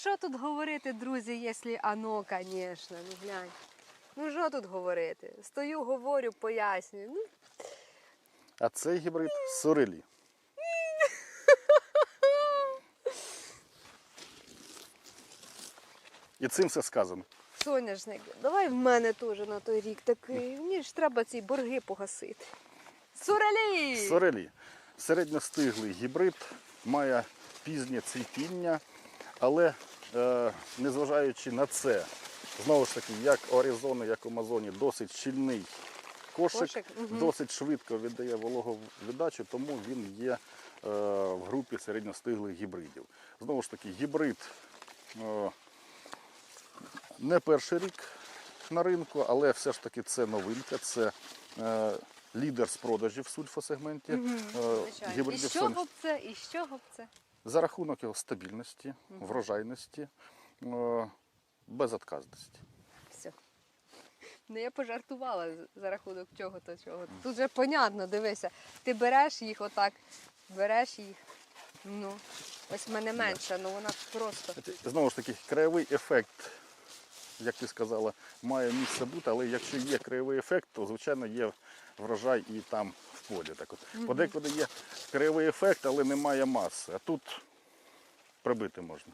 Що тут говорити, друзі, якщо оно, звісно, ну глянь. Ну що тут говорити? Стою, говорю, пояснюю. Ну, А цей гібрид сорелі. І цим все сказано. соняшник, давай в мене теж на той рік такий. Мені ж треба ці борги погасити. Сурелі! Сорелі. Середньостиглий гібрид має пізнє цвітіння, але е, незважаючи на це, знову ж таки, як у Аризони, як у Амазоні, досить щільний кошик, Кошик, мгм. досить швидко віддає вологовіддачу, тому він є е, в групі середньостиглих гібридів. Знову ж таки, гібрид е, не перший рік на ринку, але все ж таки це новинка, це е, лідер з продажів в сульфосегменті. Е. І з чого б це? І з чого б це? За рахунок його стабільності, врожайності, е, безотказності. Все. Ну я пожартувала за рахунок чого то чого. Тут вже понятно, дивися. Ти береш їх отак, береш їх. Ну, ось в мене менше, але вона просто. Знову ж таки, краєвий ефект, як ти сказала, має місце бути, але якщо є краєвий ефект, то звичайно є врожай і там в полі. Так от. Подекуди є краєвий ефект, але немає маси. А тут прибити можна.